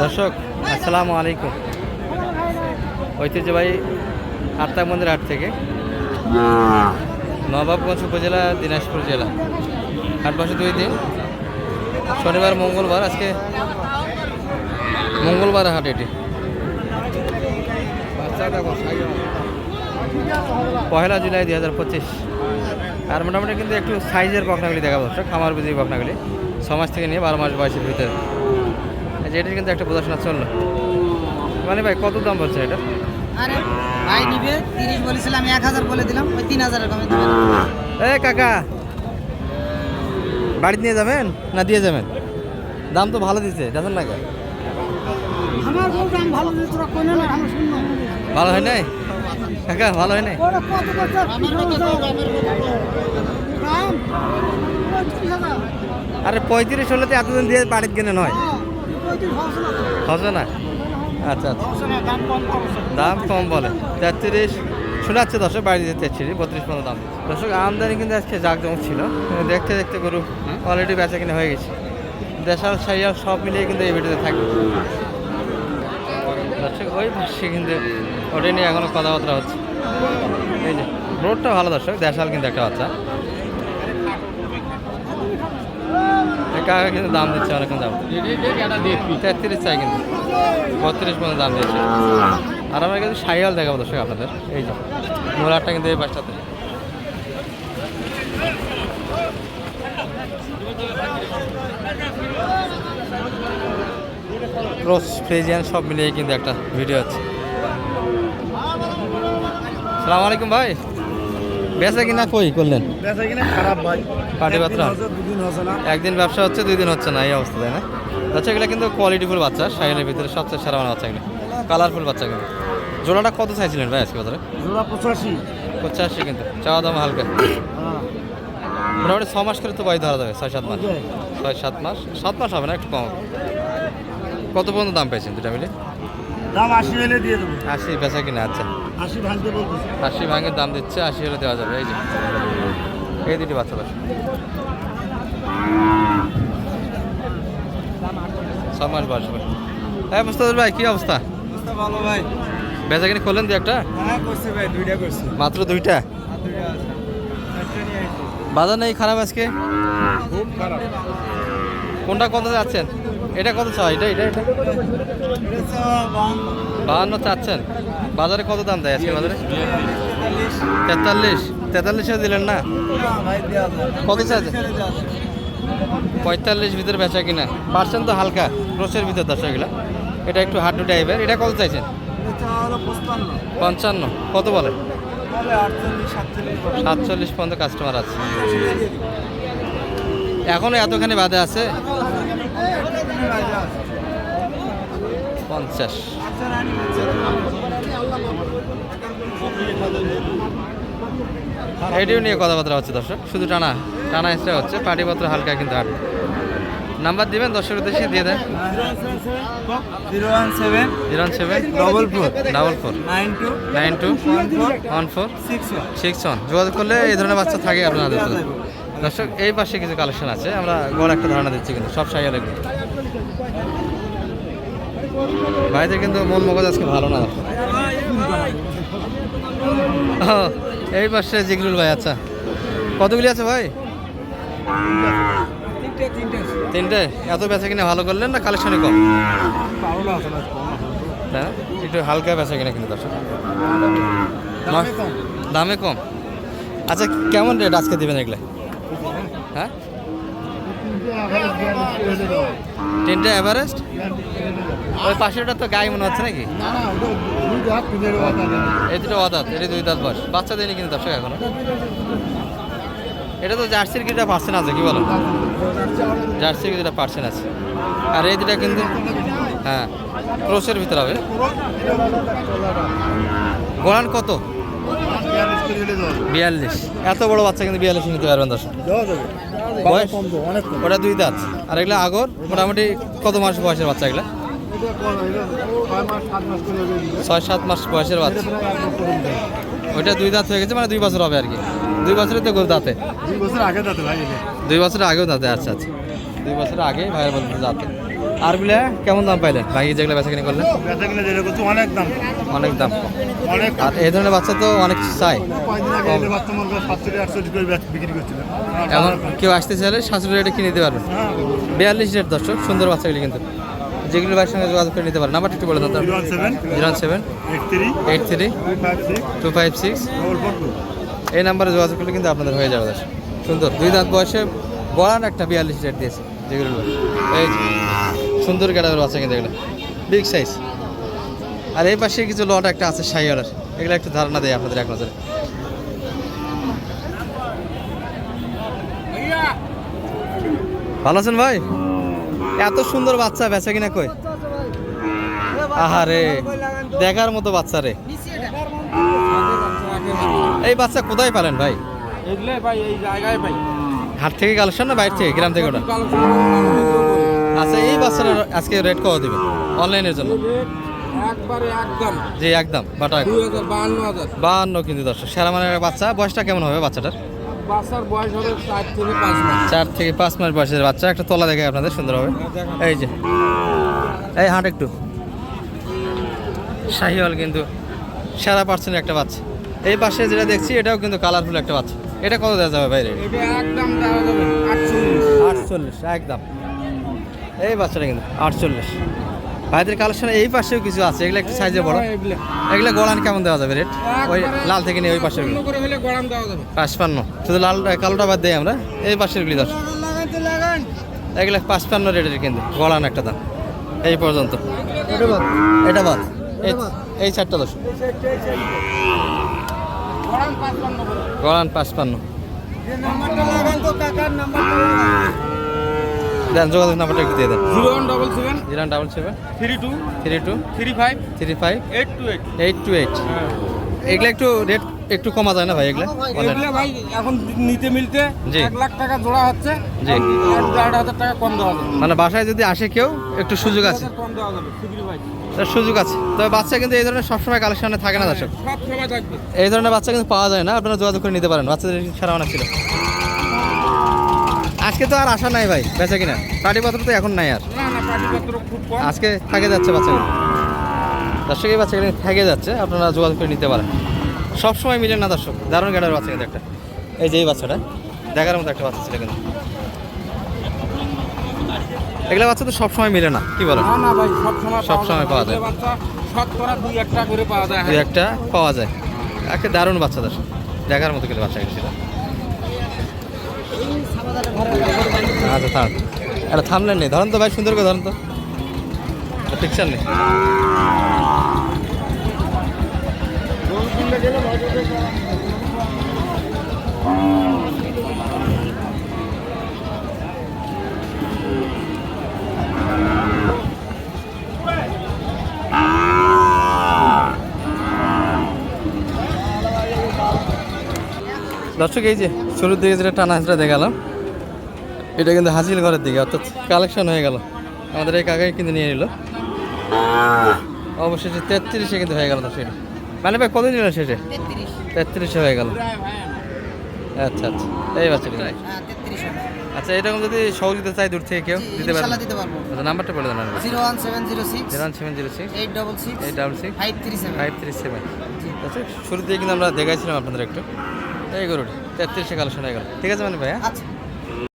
দর্শক, আসসালামু আলাইকুম। ঐতিহ্যবাহী আত্মা মন্দির হাট থেকে নবাবগঞ্জ উপজেলা, দিনাজপুর জেলা। হাট বসে দুই দিন। শনিবার, মঙ্গলবার, আজকে মঙ্গলবার হাট এটি। পয়লা জুলাই দুই হাজার পঁচিশ। আর মোটামুটি কিন্তু একটু সাইজের বকনাগুলি দেখা খামার বুঝি বকনাগুলি মাস থেকে নিয়ে বারো মাস বয়সের ভিতরে। যে এটার কিন্তু একটা প্রদর্শনা চলল মানে ভাই কত দাম বলছে এটা? আরে ভাই নিবে তিরিশ বলেছিলাম এক হাজার বলে দিলাম ওই তিন হাজারের কমে দিবেন এ কাকা। বাড়িতে নিয়ে যাবেন না দিয়ে যাবেন? দাম তো ভালো দিচ্ছে দেখেন না কা? আমার বলতে আমি ভালো দিই তোরা কোনে না আমি শুনব ভালো হয় নাই? কাকা ভালো হয় নাই? কত কত আমার কত দাম? পঁয়ত্রিশ আরে পঁয়ত্রিশ হলে তো এতদিন দিয়ে বাড়িতে গেলে নয়। হবে না? আচ্ছা আচ্ছা। দাম কম বলে। তেত্রিশ, শোনাচ্ছে দর্শক, বাড়িতে তেত্রিশ, বত্রিশ পনেরো দাম। দর্শক, আমদানি কিন্তু আজকে জাকজমক ছিল। দেখতে দেখতে গরু অলরেডি বেচা কিনে হয়ে গেছে। দেশাল, সাইয়াল সব মিলিয়ে কিন্তু এই ভিডিওতে থাকবে। দর্শক, ওই পাশে কিন্তু ওটাই নিয়ে এখনও কথাবার্তা হচ্ছে। এই যে রোডটা ভালো দর্শক, দেশাল কিন্তু একটা বাচ্চা এই কাকা কিন্তু দাম দিচ্ছে অনেকক্ষণ দাম। তেত্রিশ চাই কিন্তু। বত্রিশ পর্যন্ত দাম দিয়েছে। আর আমরা কিন্তু সাইয়াল দেখাবো দর্শক আপনাদের। এই যে মোলারটা কিন্তু এই পাশটাতে। ক্রস, ফ্রেজিয়ান সব মিলিয়ে কিন্তু একটা ভিডিও আছে। সালাম আলাইকুম ভাই। বেচা কিনা কই করলেন? বেচা কিনা খারাপ ভাই। পাটি না। একদিন ব্যবসা হচ্ছে দুই দিন হচ্ছে না এই অবস্থা তাই না? আচ্ছা এগুলো কিন্তু কোয়ালিটিফুল বাচ্চা সাইলের ভিতরে সবচেয়ে সেরা মানে বাচ্চা এগুলো। কালারফুল বাচ্চা কিন্তু। জোড়াটা কত চাইছিলেন ভাই আজকে বাজারে? জোড়া পঁচাশি। পঁচাশি কিন্তু চাওয়া দাম হালকা। হ্যাঁ। মোটামুটি ছ মাস করে তো বাড়ি ধরা যাবে ছয় সাত মাস। ছয় সাত মাস সাত মাস হবে না একটু কম কত পর্যন্ত দাম পেয়েছেন দুটা মিলে? দাম আশি হলে দিয়ে দেবো। আশি বেচা কিনা আচ্ছা। আশি ভাঙতে বলতেছি। আশি ভাঙের দাম দিচ্ছে আশি হলে দেওয়া যাবে এই যে। এই দুটি বাচ্চা বাস ছ মাস বয়স হ্যাঁ মুস্তাদুর ভাই কী অবস্থা? ভালো ভাই। বেচা কিনে করলেন দু একটা? হ্যাঁ ভাই দুইটা মাত্র দুইটা? আসছি বাজার নেই খারাপ আজকে? খুব খারাপ। কোনটা কত যাচ্ছেন? এটা কত চাই এটা এটা এটা? বাহান্ন চাচ্ছেন। বাজারে কত দাম দেয় আজকে বাজারে? তেতাল্লিশ। তেতাল্লিশে দিলেন না? কত চাইছে পঁয়তাল্লিশ ভিতরে বেচা কিনা। পার্সেন্ট তো হালকা, ক্রোসের ভিতর দশ এগুলা। এটা একটু হাড্ডু টাইপের। এটা কত চাইছেন? পঞ্চান্ন। কত বলে? সাতচল্লিশ পর্যন্ত কাস্টমার আছে। এখনও এতখানি বাদে আছে? পঞ্চাশ। এটিও নিয়ে কথাবার্তা হচ্ছে দর্শক। শুধু টানা টানা এক্সট্রা হচ্ছে পাটিপত্র হালকা কিন্তু হাট নাম্বার দিবেন দর্শক উদ্দেশ্যে দিয়ে দেন। Zero one seven zero seven double four double four nine two nine two one four one six one six one যোগাযোগ করলে এই ধরনের বাচ্চা থাকে আপনাদের দর্শক এই পাশে কিছু কালেকশন আছে। আমরা গড় একটা ধারণা দিচ্ছি কিন্তু সব সাইয়া ভাইদের কিন্তু মন মগজ আজকে ভালো না। ও, এই পাশে জিগরুল ভাই আচ্ছা। কতগুলি আছে ভাই? তিনটে। এত বেচা কিনে ভালো করলেন না কালেকশনে কম? হ্যাঁ একটু হালকা বেচা কিনে কিন্তু দর্শক। দামে কম। আচ্ছা কেমন রেট আজকে দিবেন এগুলো? হ্যাঁ? তিনটে এভারেস্ট? ওই পাশেরটা তো গায়ে মনে হচ্ছে নাকি? এই দুটো অদাত এটা দুই দাঁত বয়স। বাচ্চা দেয়নি কিন্তু দর্শক এখনও। এটা তো জার্সির কিছুটা পার্সেন্ট আছে কি বলো? জার্সির কিছুটা পার্সেন্ট আছে। আর এই দুটা কিন্তু হ্যাঁ ক্রোসের ভিতরে হবে। গোড়ান কত? বিয়াল্লিশ এত বড় বাচ্চা কিন্তু বিয়াল্লিশ নিতে পারবেন দর্শক। বয়স? ওটা দুই দাঁত। আর এগুলো আগর? মোটামুটি কত মাস বয়সের বাচ্চা এগুলা? ছয় সাত মাস বয়সের বাচ্চা। ওইটা দুই দাঁত হয়ে গেছে মানে দুই বছর হবে আর কি। দুই বছরের তো গরু দাঁতে। দুই বছর আগে দাঁতে ভাই দুই বছরের আগেও দাঁতে আচ্ছা আচ্ছা। দুই বছর আগে ভাইয়ের বলতে দাঁতে। আরগুলা কেমন দাম পাইলেন ভাই যেগুলো বেচা কিনে করলেন বেচা কিনে যেটা করছে অনেক দাম। অনেক দাম। অনেক আর এই ধরনের বাচ্চা তো অনেক চাই। মনে এমন কেউ আসতে চাইলে সাতশো রেটে কিনে দিতে পারবেন হ্যাঁ বিয়াল্লিশ রেট দর্শক সুন্দর বাচ্চাগুলি কিন্তু। যেগুলো ভাইয়ের সঙ্গে যোগাযোগ করে নিতে পারেন নাম্বারটা একটু বলে দাও zero seven. Zero seven. Eight three. Two five six. এই নাম্বারে যোগাযোগ করলে কিন্তু আপনাদের হয়ে যাবে দর্শক। সুন্দর। দুই দাঁত বয়সে বড়ান একটা বিয়াল্লিশ রেট দিয়েছে। যেগুলো। এই সুন্দর গ্যাডাবের বাচ্চা কিন্তু এগুলো। বিগ সাইজ আর এই পাশে কিছু লট একটা আছে সাইওয়ালার এগুলো একটা ধারণা দেয় আপনাদের এক নজরে। ভালো আছেন ভাই? এত সুন্দর বাচ্চা বেচা কিনা কই? আহারে দেখার মতো বাচ্চা রে। এই বাচ্চা কোথায় পেলেন ভাই? ভাই এই জায়গায় ভাই। হাট থেকে কালেকশন না বাইরে থেকে গ্রাম থেকে ওটা? আচ্ছা এই বাচ্চাটার আজকে রেট কত দেবেন অনলাইনের জন্য? একবারে একদম। জি একদম বাটা বাহান্ন কিন্তু দর্শক সেরা মানের বাচ্চা বয়সটা কেমন হবে বাচ্চাটার? বাচ্চার বয়স হবে চার থেকে পাঁচ মাস। চার থেকে পাঁচ মাস বয়সের বাচ্চা একটা তলা দেখে আপনাদের সুন্দর হবে। এই যে এই হাট একটু। শাহিওয়াল কিন্তু সেরা পার্সেন্ট একটা বাচ্চা। এই পাশে যেটা দেখছি এটাও কিন্তু কালারফুল একটা বাচ্চা। এটা কত দেওয়া যাবে বাইরে একদম আটচল্লিশ একদম। এই বাচ্চাটা কিন্তু আটচল্লিশ। ভাইদের কালেকশনে এই পাশেও কিছু আছে এগুলো একটু সাইজে বড়। এগুলো। গলান কেমন দেওয়া যাবে রেট ওই লাল থেকে নিয়ে ওই যাবে। পাঁচপান্ন। শুধু লাল কালোটা বাদ দিই আমরা। এই পাশের গুলি দশ এগুলো পাঁচপান্ন রেটের কিন্তু গলান একটা দাম। এই পর্যন্ত। এটা বাদ। এই- এই চারটা দশ করে। পাঁচপান্ন। দেন যোগাযোগ নাম্বারটা একটু দিয়ে দেন। Zero one double seven zero double seven three two three two three five three five eight two eight eight two eight এগুলো একটু রেট একটু কমা যায় না ভাই এগুলো? এগুলো ভাই এখন নিতে মিলতে। এক লাখ টাকা জোড়া হচ্ছে। জি। দেড় হাজার টাকা কম দেওয়া যাবে। মানে বাসায় যদি আসে কেউ একটু সুযোগ আছে। কম দেওয়া যাবে ভাই। তার সুযোগ আছে। তবে বাচ্চা কিন্তু এই ধরনের সবসময় কালেকশনে থাকে না দর্শক। সময় থাকবে। এই ধরনের বাচ্চা কিন্তু পাওয়া যায় না আপনারা যোগাযোগ করে নিতে পারেন। বাচ্চাদের সারা অনেক ছিল আজকে তো আর আশা নাই ভাই বেচা কিনা। পাটি পত্র তো এখন নাই আর। না না পাটিপত্র খুব কম। আজকে থাকে যাচ্ছে বাচ্চাগুলো। দর্শক এই বাচ্চাগুলো থেকে যাচ্ছে আপনারা যোগাযোগ করে নিতে পারেন। সব সময় মিলে না দর্শক দারুণ গাড়ার বাচ্চা কিন্তু একটা। এই যে এই বাচ্চাটা দেখার মতো একটা বাচ্চা ছিল কিন্তু। এগুলো বাচ্চা তো সব সময় মিলে না কি বলেন? না না ভাই সব সময় সব সময় পাওয়া যায়। শতকরা দুই একটা করে পাওয়া যায়। দুই একটা পাওয়া যায়। একটা দারুণ বাচ্চা দর্শক দেখার মতো কিন্তু বাচ্চা ছিল। আচ্ছা থাম এটা থামলেন নেই। ধরেন তো ভাই, সুন্দর করে ধরেন তো। পিকচার নেই। দর্শক, এই যে শুরুর দিকে যেটা টানা হাঁচড়া দেখালাম। এটা কিন্তু হাসিল ঘরের দিকে অর্থাৎ কালেকশন হয়ে গেল। আমাদের এই কাকাই কিন্তু নিয়ে নিল। অবশেষে তেত্রিশে কিন্তু হয়ে গেল দর্শক এটা। মানে ভাই কত নিল শেষে? তেত্রিশে। হয়ে গেল। আচ্ছা আচ্ছা। এই বাচ্চাটি হ্যাঁ আচ্ছা এরকম যদি সহযোগিতা চাই দূর থেকে কেউ দিতে পারবে ইনশাল্লাহ দিতে পারব। আচ্ছা নাম্বারটা বলে দেন zero one seven zero six. Zero one seven zero six. Eight double six. Eight double six. Five three seven. Five three seven. আচ্ছা শুরু দিয়ে কিন্তু আমরা দেখাইছিলাম আপনাদের একটু। এই গরুটি তেত্রিশে কালেকশন হয়ে গেল। ঠিক আছে মানে ভাইয়া আচ্ছা।